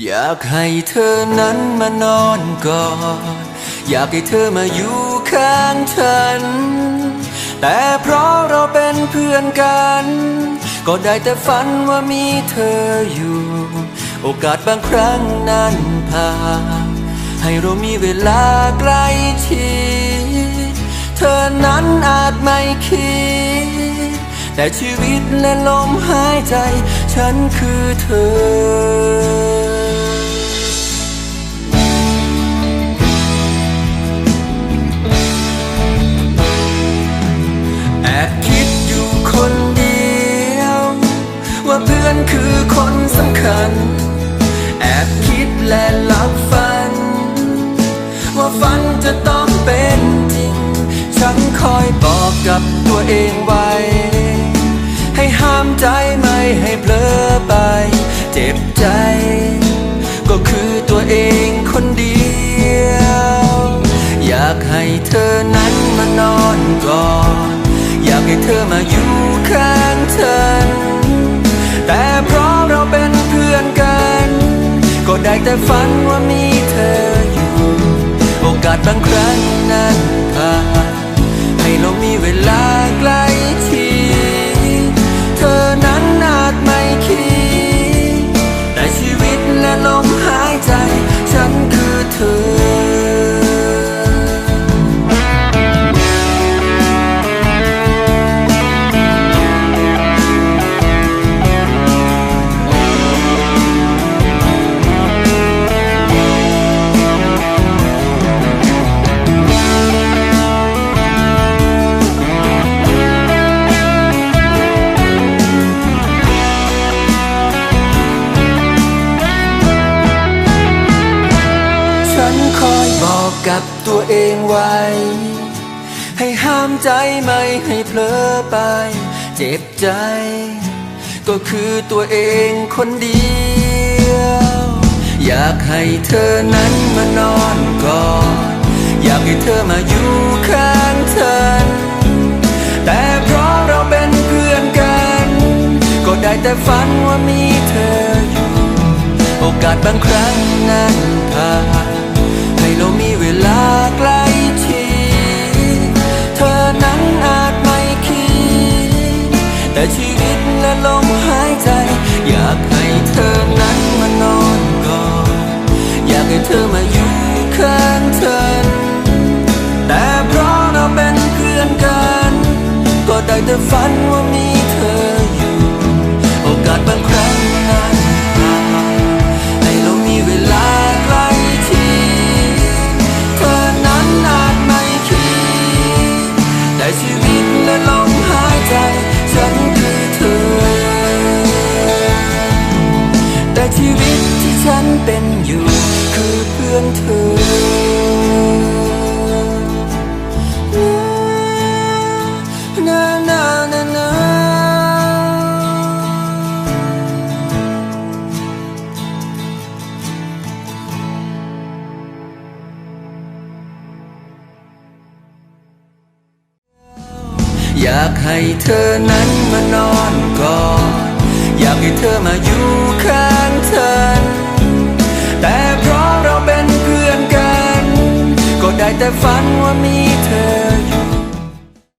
อยากให้เธอนั้นมานอนกอดอยากให้เธอมาอยู่ข้างฉัน แต่เพราะเราเป็นเพื่อนกัน ก็ได้แต่ฝันว่ามีเธออยู่ โอกาสบางครั้งนั้นพา ให้เรามีเวลาใกล้ชิดเธอนั้นอาจไม่คิด แต่ชีวิตและลมหายใจ ฉันคือเธอแอบคิดอยู่คนเดียวว่าเพื่อนคือคนสำคัญ แอบคิดและหลับฝัน ว่าฝันจะต้องเป็นจริง ฉันคอยบอกกับตัวเองไว้ามใจไม่ให้เผลอไป เจ็บใจ ก็คือตัวเองคนเดียว อยากให้เธอนั้นมานอนกอดอยากให้เธอมาอยู่ข้างฉัน แต่เพราะเราเป็นเพื่อนกัน ก็ได้แต่ฝันว่ามีเธออยู่ โอกาสบางครั้ง นคอยบอกกับตัวเองไว้ ให้ห้ามใจไม่ให้เผลอไป เจ็บใจ ก็คือตัวเองคนเดียว อยากให้เธอนั้นมานอนกอดอยากให้เธอมาอยู่ข้างฉัน แต่เพราะเราเป็นเพื่อนกัน ก็ได้แต่ฝันว่ามีเธออยู่ โอกาสบางครั้งนั้น แต่ชีวิตและลมหายใจ อยากให้เธอนั้นมานอนกอดอยากให้เธอมาอยู่ข้างฉันแต่เพราะเราเป็นเพื่อนกัน ก็ได้แต่ฝันว่ามีเธอ อยากให้เธอนั้นมานอนกอดอยากให้เธอมาอยู่ข้างฉันแต่เพราะเราเป็นเพื่อนกัน ก็ได้แต่ฝันว่ามี